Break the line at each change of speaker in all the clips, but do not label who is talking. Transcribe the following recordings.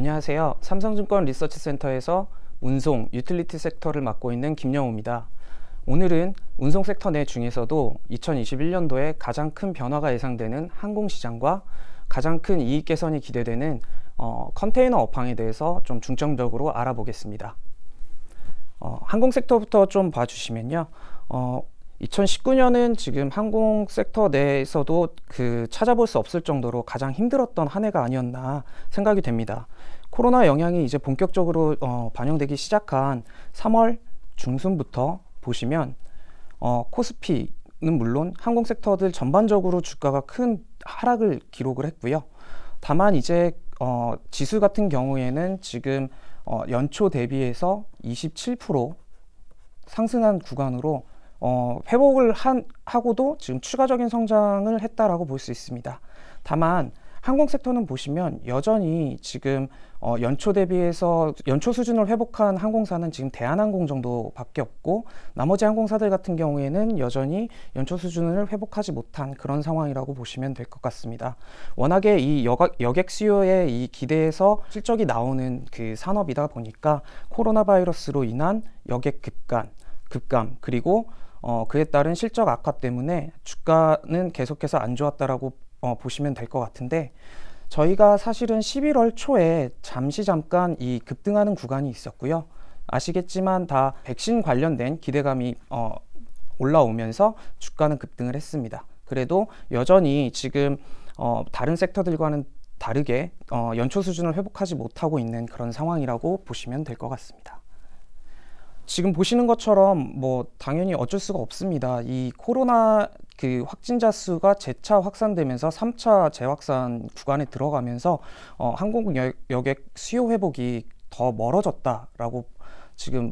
안녕하세요. 삼성증권 리서치센터에서 운송, 유틸리티 섹터를 맡고 있는 김영우입니다. 오늘은 운송 섹터 내 중에서도 2021년도에 가장 큰 변화가 예상되는 항공시장과 가장 큰 이익 개선이 기대되는 어, 컨테이너 업황에 대해서 좀 중점적으로 알아보겠습니다. 어, 항공 섹터부터 좀 봐주시면요. 어, 2019년은 지금 항공 섹터 내에서도 그 찾아볼 수 없을 정도로 가장 힘들었던 한 해가 아니었나 생각이 됩니다. 코로나 영향이 이제 본격적으로 어, 반영되기 시작한 3월 중순부터 보시면 어, 코스피는 물론 항공 섹터들 전반적으로 주가가 큰 하락을 기록을 했고요. 다만 이제 어, 지수 같은 경우에는 지금 어, 연초 대비해서 27% 상승한 구간으로 어, 회복을 한, 하고도 지금 추가적인 성장을 했다라고 볼 수 있습니다. 다만 항공 섹터는 보시면 여전히 지금 어, 연초 대비해서 연초 수준을 회복한 항공사는 지금 대한항공 정도밖에 없고 나머지 항공사들 같은 경우에는 여전히 연초 수준을 회복하지 못한 그런 상황이라고 보시면 될 것 같습니다. 워낙에 이 여객 수요에 이 기대에서 실적이 나오는 그 산업이다 보니까 코로나 바이러스로 인한 여객 급감, 급감 그리고 어, 그에 따른 실적 악화 때문에 주가는 계속해서 안 좋았다라고 어, 보시면 될 것 같은데 저희가 사실은 11월 초에 잠시 잠깐 이 급등하는 구간이 있었고요. 아시겠지만 다 백신 관련된 기대감이 어, 올라오면서 주가는 급등을 했습니다. 그래도 여전히 지금 어, 다른 섹터들과는 다르게 어, 연초 수준을 회복하지 못하고 있는 그런 상황이라고 보시면 될 것 같습니다. 지금 보시는 것처럼 뭐 당연히 어쩔 수가 없습니다. 이 코로나 그 확진자 수가 재차 확산되면서 3차 재확산 구간에 들어가면서 어, 항공 여객 수요 회복이 더 멀어졌다라고 지금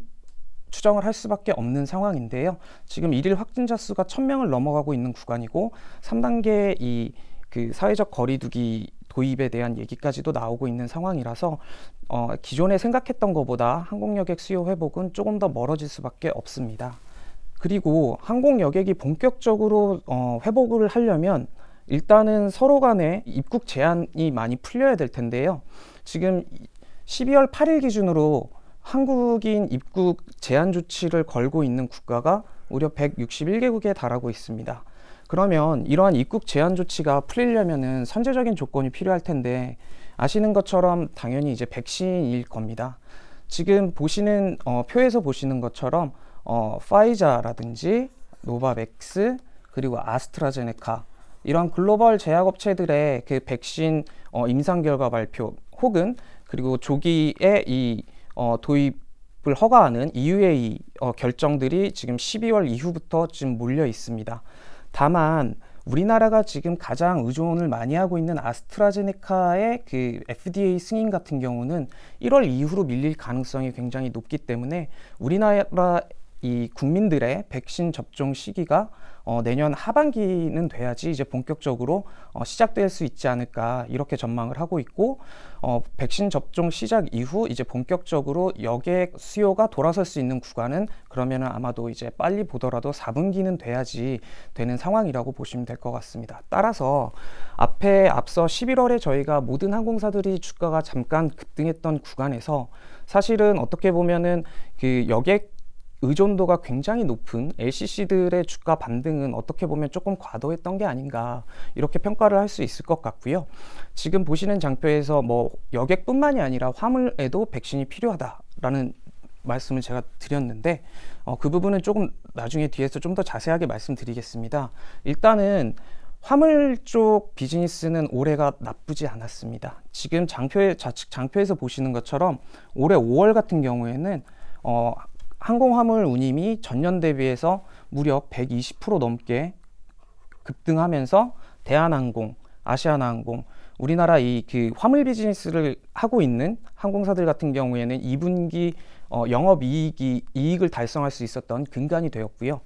추정을 할 수밖에 없는 상황인데요. 지금 일일 확진자 수가 1000명을 넘어가고 있는 구간이고 3단계 이 그 사회적 거리두기 도입에 대한 얘기까지도 나오고 있는 상황이라서 어, 기존에 생각했던 것보다 항공 여객 수요 회복은 조금 더 멀어질 수밖에 없습니다. 그리고 항공 여객이 본격적으로 어, 회복을 하려면 일단은 서로 간에 입국 제한이 많이 풀려야 될 텐데요. 지금 12월 8일 기준으로 한국인 입국 제한 조치를 걸고 있는 국가가 무려 161개국에 달하고 있습니다. 그러면 이러한 입국 제한 조치가 풀리려면은 선제적인 조건이 필요할 텐데 아시는 것처럼 당연히 이제 백신일 겁니다. 지금 보시는 어, 표에서 보시는 것처럼 어, 파이자라든지 노바백스 그리고 아스트라제네카 이런 글로벌 제약업체들의 그 백신 어, 임상 결과 발표 혹은 그리고 조기에 이 어, 도입을 허가하는 EUA 어, 결정들이 지금 12월 이후부터 지금 몰려 있습니다. 다만 우리나라가 지금 가장 의존을 많이 하고 있는 아스트라제네카의 그 FDA 승인 같은 경우는 1월 이후로 밀릴 가능성이 굉장히 높기 때문에 우리나라 이 국민들의 백신 접종 시기가 어, 내년 하반기는 돼야지 이제 본격적으로 어, 시작될 수 있지 않을까 이렇게 전망을 하고 있고 어, 백신 접종 시작 이후 이제 본격적으로 여객 수요가 돌아설 수 있는 구간은 그러면은 아마도 이제 빨리 보더라도 4분기는 돼야지 되는 상황이라고 보시면 될 것 같습니다. 따라서 앞에 앞서 11월에 저희가 모든 항공사들이 주가가 잠깐 급등했던 구간에서 사실은 어떻게 보면은 그 여객 의존도가 굉장히 높은 LCC들의 주가 반등은 어떻게 보면 조금 과도했던 게 아닌가 이렇게 평가를 할 수 있을 것 같고요. 지금 보시는 장표에서 뭐 여객뿐만이 아니라 화물에도 백신이 필요하다라는 말씀을 제가 드렸는데 어, 그 부분은 조금 나중에 뒤에서 좀 더 자세하게 말씀드리겠습니다. 일단은 화물 쪽 비즈니스는 올해가 나쁘지 않았습니다. 지금 장표에 좌측 장표에서 보시는 것처럼 올해 5월 같은 경우에는 어, 항공화물 운임이 전년 대비해서 무려 120% 넘게 급등하면서 대한항공, 아시아나항공, 우리나라 이 그 화물 비즈니스를 하고 있는 항공사들 같은 경우에는 2분기 어, 영업 이익이 이익을 달성할 수 있었던 근간이 되었고요.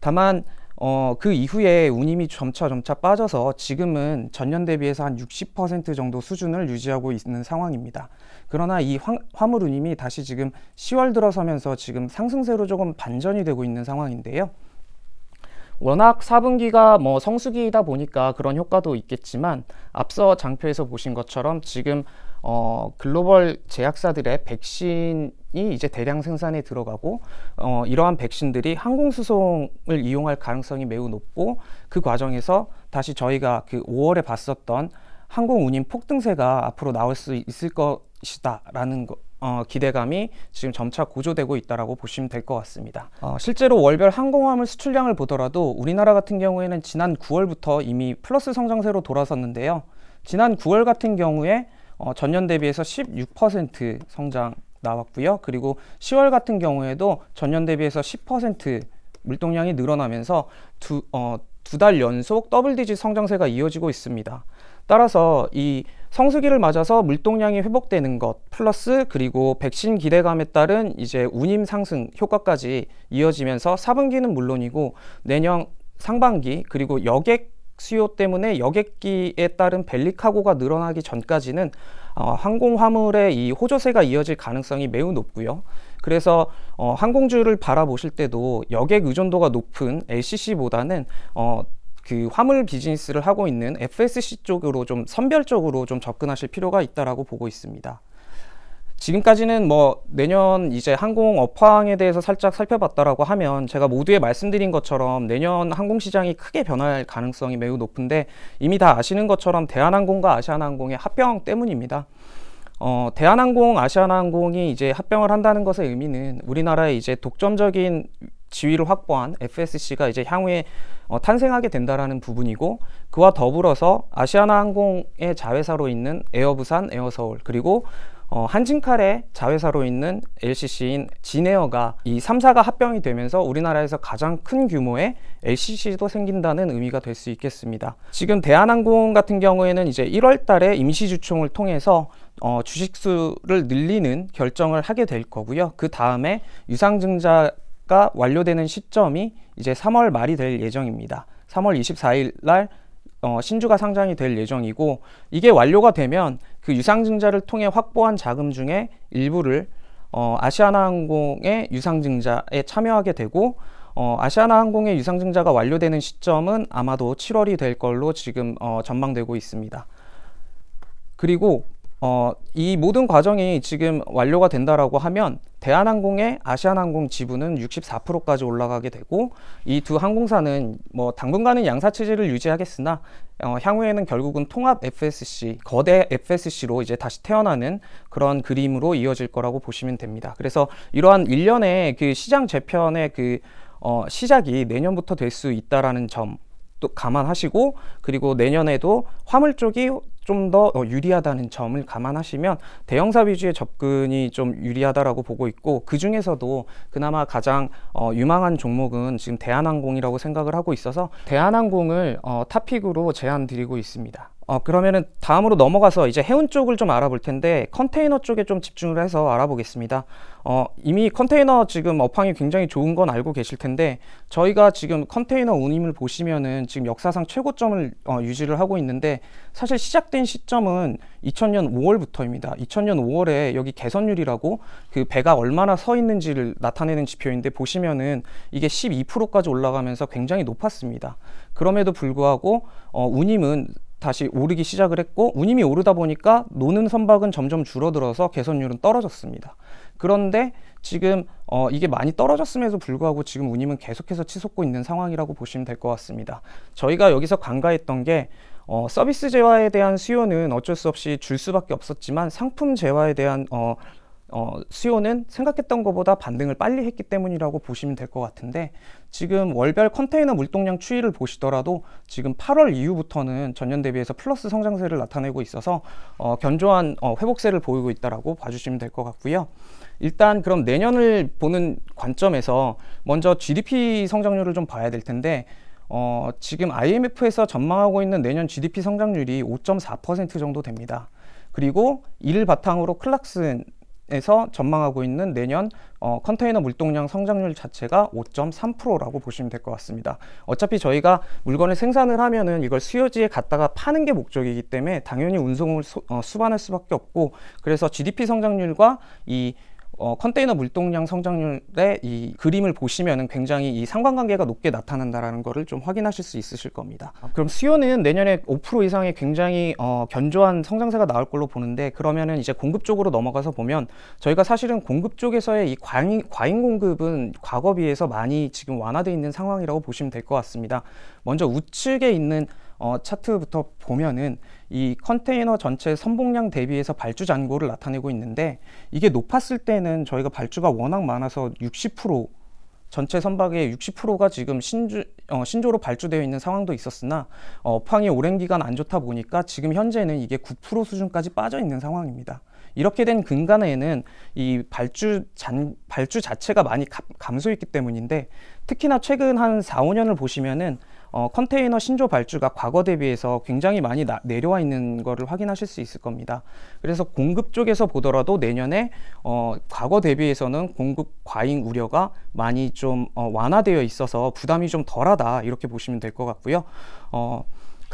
다만 어, 그 이후에 운임이 점차 점차 빠져서 지금은 전년 대비해서 한 60% 정도 수준을 유지하고 있는 상황입니다. 그러나 이 화, 화물 운임이 다시 지금 10월 들어서면서 지금 상승세로 조금 반전이 되고 있는 상황인데요. 워낙 4분기가 뭐 성수기이다 보니까 그런 효과도 있겠지만 앞서 장표에서 보신 것처럼 지금 어, 글로벌 제약사들의 백신이 이제 대량 생산에 들어가고 어, 이러한 백신들이 항공수송을 이용할 가능성이 매우 높고 그 과정에서 다시 저희가 그 5월에 봤었던 항공 운임 폭등세가 앞으로 나올 수 있을 것이다라는 거, 어, 기대감이 지금 점차 고조되고 있다라고 보시면 될 것 같습니다. 어, 실제로 월별 항공화물 수출량을 보더라도 우리나라 같은 경우에는 지난 9월부터 이미 플러스 성장세로 돌아섰는데요. 지난 9월 같은 경우에 어, 전년 대비해서 16% 성장 나왔고요. 그리고 10월 같은 경우에도 전년 대비해서 10% 물동량이 늘어나면서 두, 어, 두달 연속 더블 디짓 성장세가 이어지고 있습니다. 따라서 이 성수기를 맞아서 물동량이 회복되는 것 플러스 그리고 백신 기대감에 따른 이제 운임 상승 효과까지 이어지면서 4분기는 물론이고 내년 상반기 그리고 여객 수요 때문에 여객기에 따른 벨리카고가 늘어나기 전까지는 어, 항공 화물의 이 호조세가 이어질 가능성이 매우 높고요. 그래서 어, 항공주를 바라보실 때도 여객 의존도가 높은 LCC보다는 어, 그 화물 비즈니스를 하고 있는 FSC 쪽으로 좀 선별적으로 좀 접근하실 필요가 있다라고 보고 있습니다. 지금까지는 뭐 내년 이제 항공 업황에 대해서 살짝 살펴봤다라고 하면 제가 모두에 말씀드린 것처럼 내년 항공 시장이 크게 변할 가능성이 매우 높은데 이미 다 아시는 것처럼 대한항공과 아시아나항공의 합병 때문입니다. 어, 대한항공, 아시아나항공이 이제 합병을 한다는 것의 의미는 우리나라의 이제 독점적인 지위를 확보한 FSC가 이제 향후에 어, 탄생하게 된다라는 부분이고 그와 더불어서 아시아나항공의 자회사로 있는 에어부산, 에어서울 그리고 어, 한진칼의 자회사로 있는 LCC인 진에어가 이 3사가 합병이 되면서 우리나라에서 가장 큰 규모의 LCC도 생긴다는 의미가 될 수 있겠습니다. 지금 대한항공 같은 경우에는 이제 1월 달에 임시주총을 통해서 어, 주식수를 늘리는 결정을 하게 될 거고요. 그 다음에 유상증자가 완료되는 시점이 이제 3월 말이 될 예정입니다. 3월 24일 날 어, 신주가 상장이 될 예정이고 이게 완료가 되면 그 유상증자를 통해 확보한 자금 중에 일부를 어, 아시아나항공의 유상증자에 참여하게 되고 어, 아시아나항공의 유상증자가 완료되는 시점은 아마도 7월이 될 걸로 지금 어, 전망되고 있습니다. 그리고 어, 이 모든 과정이 지금 완료가 된다라고 하면 대한항공의 아시아나항공 지분은 64%까지 올라가게 되고 이 두 항공사는 뭐 당분간은 양사 체제를 유지하겠으나 어, 향후에는 결국은 통합 FSC 거대 FSC로 이제 다시 태어나는 그런 그림으로 이어질 거라고 보시면 됩니다. 그래서 이러한 일련의 그 시장 재편의 그 어, 시작이 내년부터 될 수 있다라는 점 또 감안하시고 그리고 내년에도 화물 쪽이 좀더 어, 유리하다는 점을 감안하시면 대형사 위주의 접근이 좀 유리하다라고 보고 있고 그 중에서도 그나마 가장 어, 유망한 종목은 지금 대한항공이라고 생각을 하고 있어서 대한항공을 어, 탑픽으로 제안 드리고 있습니다. 어, 그러면은 다음으로 넘어가서 이제 해운 쪽을 좀 알아볼 텐데 컨테이너 쪽에 좀 집중을 해서 알아보겠습니다. 어, 이미 컨테이너 지금 업황이 굉장히 좋은 건 알고 계실 텐데 저희가 지금 컨테이너 운임을 보시면은 지금 역사상 최고점을 어, 유지를 하고 있는데 사실 시작된 시점은 2000년 5월부터입니다. 2000년 5월에 여기 개선율이라고 그 배가 얼마나 서 있는지를 나타내는 지표인데 보시면은 이게 12%까지 올라가면서 굉장히 높았습니다. 그럼에도 불구하고 어, 운임은 다시 오르기 시작을 했고 운임이 오르다 보니까 노는 선박은 점점 줄어들어서 개선율은 떨어졌습니다. 그런데 지금 어, 이게 많이 떨어졌음에도 불구하고 지금 운임은 계속해서 치솟고 있는 상황이라고 보시면 될 것 같습니다. 저희가 여기서 간과했던 게 어, 서비스 재화에 대한 수요는 어쩔 수 없이 줄 수밖에 없었지만 상품 재화에 대한 어, 어, 수요는 생각했던 것보다 반등을 빨리 했기 때문이라고 보시면 될 것 같은데 지금 월별 컨테이너 물동량 추이를 보시더라도 지금 8월 이후부터는 전년 대비해서 플러스 성장세를 나타내고 있어서 어, 견조한 어, 회복세를 보이고 있다라고 봐주시면 될 것 같고요. 일단 그럼 내년을 보는 관점에서 먼저 GDP 성장률을 좀 봐야 될 텐데 어, 지금 IMF에서 전망하고 있는 내년 GDP 성장률이 5.4% 정도 됩니다. 그리고 이를 바탕으로 클락슨 에서 전망하고 있는 내년 어, 컨테이너 물동량 성장률 자체가 5.3%라고 보시면 될 것 같습니다. 어차피 저희가 물건을 생산을 하면은 이걸 수요지에 갖다가 파는 게 목적이기 때문에 당연히 운송을 소, 어, 수반할 수밖에 없고 그래서 GDP 성장률과 이 어, 컨테이너 물동량 성장률의 이 그림을 보시면은 굉장히 이 상관관계가 높게 나타난다라는 것을 좀 확인하실 수 있으실 겁니다. 그럼 수요는 내년에 5% 이상의 굉장히 어, 견조한 성장세가 나올 걸로 보는데 그러면은 이제 공급 쪽으로 넘어가서 보면 저희가 사실은 공급 쪽에서의 이 과잉, 과잉 공급은 과거 비해서 많이 지금 완화되어 있는 상황이라고 보시면 될 것 같습니다. 먼저 우측에 있는 어, 차트부터 보면은 이 컨테이너 전체 선봉량 대비해서 발주 잔고를 나타내고 있는데 이게 높았을 때는 저희가 발주가 워낙 많아서 60% 전체 선박의 60%가 지금 신주, 어, 신조로 발주되어 있는 상황도 있었으나 어, 업황이 오랜 기간 안 좋다 보니까 지금 현재는 이게 9% 수준까지 빠져 있는 상황입니다. 이렇게 된 근간에는 이 발주 잔, 발주 자체가 많이 감소했기 때문인데 특히나 최근 한 4, 5년을 보시면은 어, 컨테이너 신조 발주가 과거 대비해서 굉장히 많이 나, 내려와 있는 것을 확인하실 수 있을 겁니다. 그래서 공급 쪽에서 보더라도 내년에 어, 과거 대비해서는 공급 과잉 우려가 많이 좀 어, 완화되어 있어서 부담이 좀 덜하다 이렇게 보시면 될 것 같고요. 어,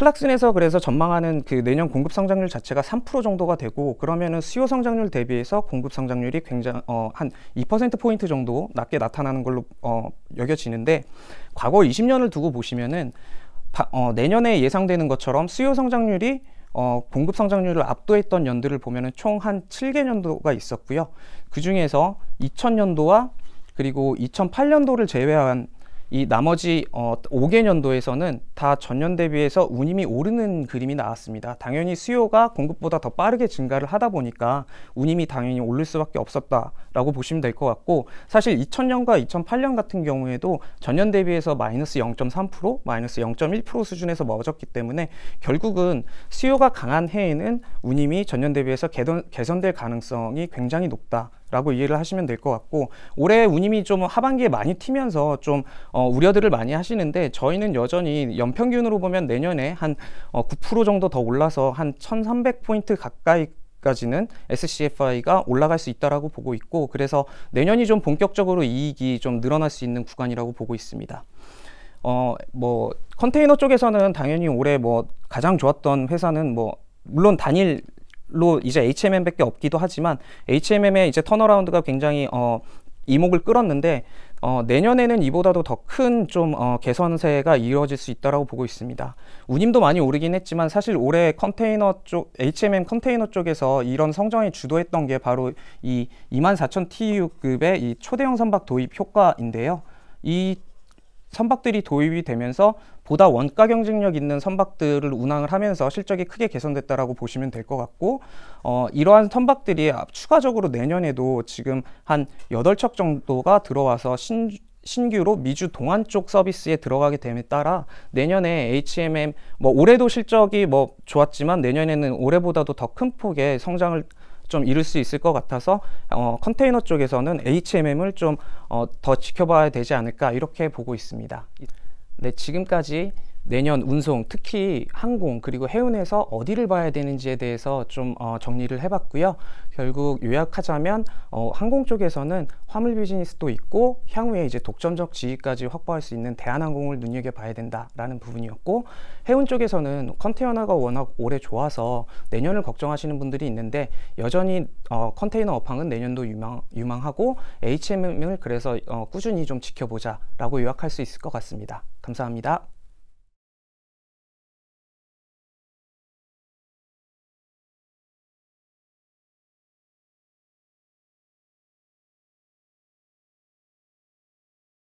클락슨에서 그래서 전망하는 그 내년 공급 성장률 자체가 3% 정도가 되고 그러면은 수요 성장률 대비해서 공급 성장률이 굉장히 어, 한 2% 포인트 정도 낮게 나타나는 걸로 어, 여겨지는데 과거 20년을 두고 보시면은 바, 어, 내년에 예상되는 것처럼 수요 성장률이 어, 공급 성장률을 압도했던 년들을 보면은 총 한 7개 년도가 있었고요. 그 중에서 2000년도와 그리고 2008년도를 제외한 이 나머지 어, 5개년도에서는 다 전년 대비해서 운임이 오르는 그림이 나왔습니다. 당연히 수요가 공급보다 더 빠르게 증가를 하다 보니까 운임이 당연히 오를 수밖에 없었다라고 보시면 될 것 같고 사실 2000년과 2008년 같은 경우에도 전년 대비해서 마이너스 0.3% 마이너스 0.1% 수준에서 멈췄기 때문에 결국은 수요가 강한 해에는 운임이 전년 대비해서 개선, 개선될 가능성이 굉장히 높다. 라고 이해를 하시면 될 것 같고 올해 운임이 좀 하반기에 많이 튀면서 좀 어, 우려들을 많이 하시는데 저희는 여전히 연평균으로 보면 내년에 한 어, 9% 정도 더 올라서 한 1300포인트 가까이 까지는 SCFI가 올라갈 수 있다라고 보고 있고 그래서 내년이 좀 본격적으로 이익이 좀 늘어날 수 있는 구간이라고 보고 있습니다. 어 뭐 컨테이너 쪽에서는 당연히 올해 뭐 가장 좋았던 회사는 뭐 물론 단일 로 이제 HMM밖에 없기도 하지만 HMM의 이제 턴어라운드가 굉장히 어 이목을 끌었는데 어, 내년에는 이보다도 더 큰 좀 어, 개선세가 이루어질 수 있다라고 보고 있습니다. 운임도 많이 오르긴 했지만 사실 올해 컨테이너 쪽 HMM 컨테이너 쪽에서 이런 성장에 주도했던 게 바로 이 24,000 TU급의 이 초대형 선박 도입 효과인데요. 이 선박들이 도입이 되면서 보다 원가 경쟁력 있는 선박들을 운항을 하면서 실적이 크게 개선됐다라고 보시면 될 것 같고 어, 이러한 선박들이 추가적으로 내년에도 지금 한 8척 정도가 들어와서 신 신규로 미주 동안 쪽 서비스에 들어가게 됨에 따라 내년에 HMM 뭐 올해도 실적이 뭐 좋았지만 내년에는 올해보다도 더 큰 폭의 성장을 좀 이룰 수 있을 것 같아서 어, 컨테이너 쪽에서는 HMM을 좀더 어, 지켜봐야 되지 않을까 이렇게 보고 있습니다. 네, 지금까지 내년 운송, 특히 항공 그리고 해운에서 어디를 봐야 되는지에 대해서 좀 어, 정리를 해봤고요. 결국 요약하자면 어, 항공 쪽에서는 화물 비즈니스도 있고 향후에 이제 독점적 지위까지 확보할 수 있는 대한항공을 눈여겨봐야 된다라는 부분이었고 해운 쪽에서는 컨테이너가 워낙 올해 좋아서 내년을 걱정하시는 분들이 있는데 여전히 어, 컨테이너 업황은 내년도 유망, 유망하고 HMM을 그래서 어, 꾸준히 좀 지켜보자라고 요약할 수 있을 것 같습니다. 감사합니다.